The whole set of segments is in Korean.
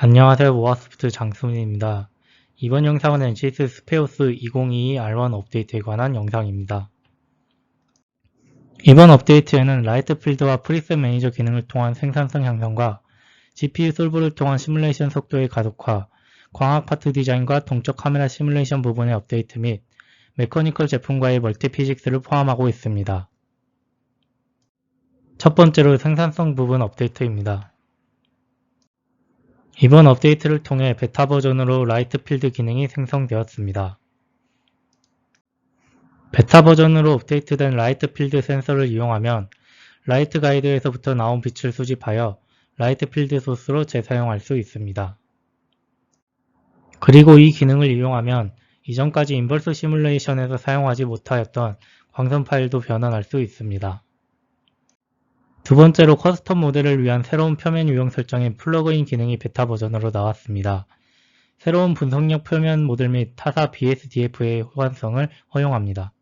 안녕하세요 모아소프트 장수민입니다. 이번 영상은 NCS 스페오스 2022 R1 업데이트에 관한 영상입니다. 이번 업데이트에는 라이트 필드와 프리셋 매니저 기능을 통한 생산성 향상과 GPU 솔브를 통한 시뮬레이션 속도의 가속화, 광학 파트 디자인과 동적 카메라 시뮬레이션 부분의 업데이트 및 메커니컬 제품과의 멀티 피직스를 포함하고 있습니다. 첫 번째로 생산성 부분 업데이트입니다. 이번 업데이트를 통해 베타 버전으로 라이트 필드 기능이 생성되었습니다. 베타 버전으로 업데이트된 라이트 필드 센서를 이용하면 라이트 가이드에서부터 나온 빛을 수집하여 라이트 필드 소스로 재사용할 수 있습니다. 그리고 이 기능을 이용하면 이전까지 인버스 시뮬레이션에서 사용하지 못하였던 광선 파일도 변환할 수 있습니다. 두 번째로 커스텀 모델을 위한 새로운 표면 유형 설정인 플러그인 기능이 베타 버전으로 나왔습니다. 새로운 분석력 표면 모델 및 타사 BSDF의 호환성을 허용합니다.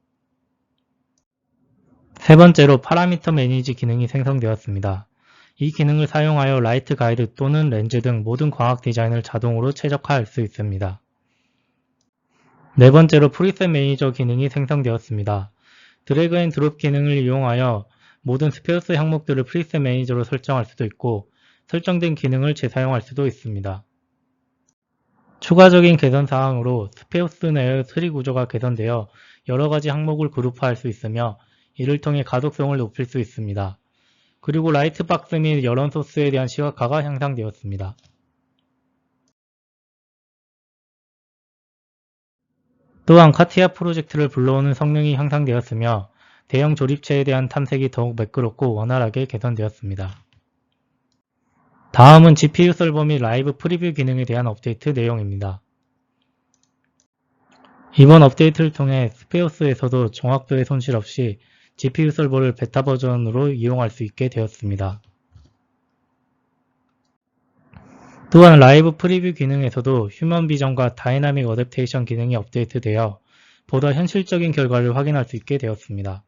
세 번째로 파라미터 매니지 기능이 생성되었습니다. 이 기능을 사용하여 라이트 가이드 또는 렌즈 등 모든 광학 디자인을 자동으로 최적화할 수 있습니다. 네 번째로 프리셋 매니저 기능이 생성되었습니다. 드래그 앤 드롭 기능을 이용하여 모든 스페어스 항목들을 프리셋 매니저로 설정할 수도 있고 설정된 기능을 재사용할 수도 있습니다. 추가적인 개선 사항으로 스페어스 내의 트리 구조가 개선되어 여러가지 항목을 그룹화할 수 있으며 이를 통해 가독성을 높일 수 있습니다. 그리고 라이트박스 및 여론 소스에 대한 시각화가 향상되었습니다. 또한 카티아 프로젝트를 불러오는 성능이 향상되었으며 대형 조립체에 대한 탐색이 더욱 매끄럽고 원활하게 개선되었습니다. 다음은 GPU 설버 및 라이브 프리뷰 기능에 대한 업데이트 내용입니다. 이번 업데이트를 통해 스페오스에서도 정확도의 손실 없이 GPU 설버를 베타 버전으로 이용할 수 있게 되었습니다. 또한 라이브 프리뷰 기능에서도 휴먼 비전과 다이나믹 어댑테이션 기능이 업데이트되어 보다 현실적인 결과를 확인할 수 있게 되었습니다.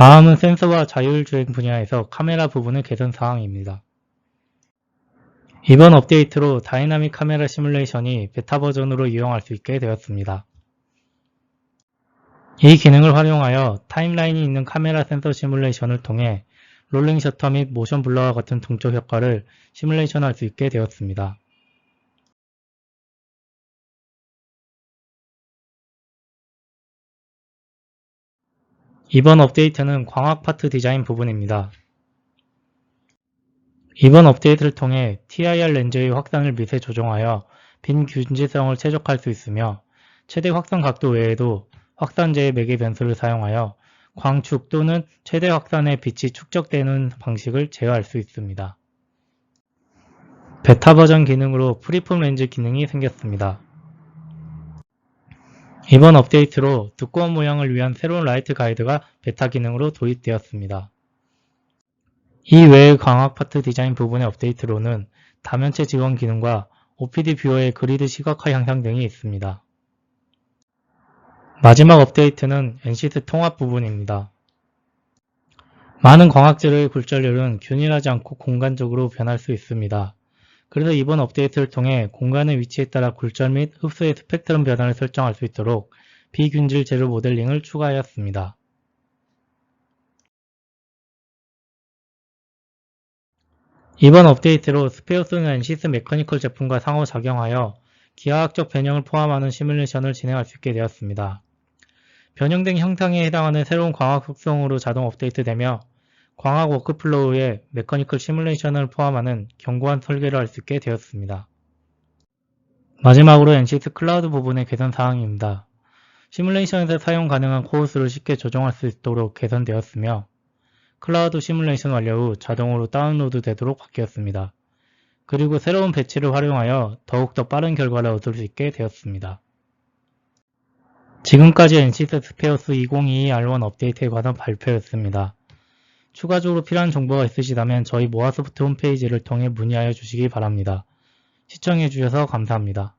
다음은 센서와 자율주행 분야에서 카메라 부분의 개선 사항입니다. 이번 업데이트로 다이나믹 카메라 시뮬레이션이 베타 버전으로 이용할 수 있게 되었습니다. 이 기능을 활용하여 타임라인이 있는 카메라 센서 시뮬레이션을 통해 롤링 셔터 및 모션 블러와 같은 동적 효과를 시뮬레이션 할 수 있게 되었습니다. 이번 업데이트는 광학 파트 디자인 부분입니다. 이번 업데이트를 통해 TIR 렌즈의 확산을 미세 조정하여 빈 균지성을 최적화할 수 있으며 최대 확산 각도 외에도 확산제의 매개 변수를 사용하여 광축 또는 최대 확산의 빛이 축적되는 방식을 제어할 수 있습니다. 베타 버전 기능으로 프리폼 렌즈 기능이 생겼습니다. 이번 업데이트로 두꺼운 모양을 위한 새로운 라이트 가이드가 베타 기능으로 도입되었습니다. 이 외의 광학 파트 디자인 부분의 업데이트로는 다면체 지원 기능과 OPD 뷰어의 그리드 시각화 향상 등이 있습니다. 마지막 업데이트는 NCT 통합 부분입니다. 많은 광학재료의 굴절률은 균일하지 않고 공간적으로 변할 수 있습니다. 그래서 이번 업데이트를 통해 공간의 위치에 따라 굴절 및 흡수의 스펙트럼 변화를 설정할 수 있도록 비균질 재료 모델링을 추가하였습니다. 이번 업데이트로 스페어스는 NCS 메커니컬 제품과 상호작용하여 기하학적 변형을 포함하는 시뮬레이션을 진행할 수 있게 되었습니다. 변형된 형상에 해당하는 새로운 광학 속성으로 자동 업데이트되며 광학 워크플로우에 메커니컬 시뮬레이션을 포함하는 견고한 설계를 할 수 있게 되었습니다. 마지막으로 NCS 클라우드 부분의 개선 사항입니다. 시뮬레이션에서 사용 가능한 코어 수를 쉽게 조정할 수 있도록 개선되었으며 클라우드 시뮬레이션 완료 후 자동으로 다운로드 되도록 바뀌었습니다. 그리고 새로운 배치를 활용하여 더욱더 빠른 결과를 얻을 수 있게 되었습니다. 지금까지 NCS 스페어스 2022 R1 업데이트에 관한 발표였습니다. 추가적으로 필요한 정보가 있으시다면 저희 모아소프트 홈페이지를 통해 문의하여 주시기 바랍니다. 시청해주셔서 감사합니다.